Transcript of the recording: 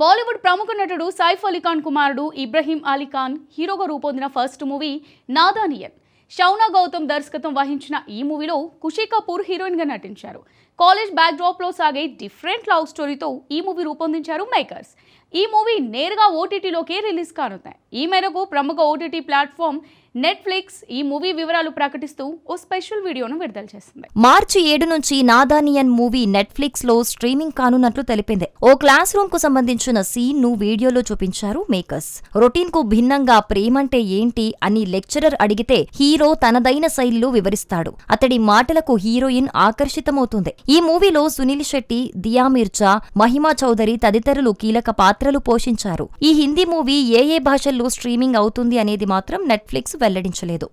బాలీవుడ్ ప్రముఖ నటుడు సైఫ్ అలీఖాన్ కుమారుడు ఇబ్రహీం అలీ ఖాన్ హీరోగా రూపొందిన ఫస్ట్ మూవీ నాదానియన్. షౌనా గౌతమ్ దర్శకత్వం వహించిన ఈ మూవీలో ఖుషీ కపూర్ హీరోయిన్గా నటించారు. కాలేజ్ బ్యాక్డ్రాప్లో సాగే డిఫరెంట్ లవ్ స్టోరీతో ఈ మూవీ రూపొందించారు మేకర్స్. ఈ మూవీ నేరుగా ఓటీటీలోకే రిలీజ్ కానుతాయి ఈ మేరకు ప్రముఖ ఓటీటీ ప్లాట్ఫామ్ నెట్ఫ్లిక్స్ ఈ మూవీ వివరాలు ప్రకటిస్తూ ఓ స్పెషల్ వీడియోను విడుదల చేసింది. మార్చి ఏడు నుంచి నాదానియన్ మూవీ నెట్ఫ్లిక్స్లో స్ట్రీమింగ్ కానున్నట్లు తెలిపింది. ఓ క్లాస్ రూమ్కు సంబంధించిన సీన్ను వీడియోలో చూపించారు మేకర్స్. రొటీన్కు భిన్నంగా ప్రేమంటే ఏంటి అని లెక్చరర్ అడిగితే హీరో తనదైన శైలిలో వివరిస్తాడు. అతడి మాటలకు హీరోయిన్ ఆకర్షితమవుతుంది. ఈ మూవీలో సునీల్ శెట్టి దియా మిర్జా మహిమా చౌదరి తదితరులు కీలక పాత్రలు పోషించారు. ఈ హిందీ మూవీ ఏ ఏ భాషల్లో స్ట్రీమింగ్ అవుతుంది అనేది మాత్రం నెట్ఫ్లిక్స్ వెల్లడించలేదు.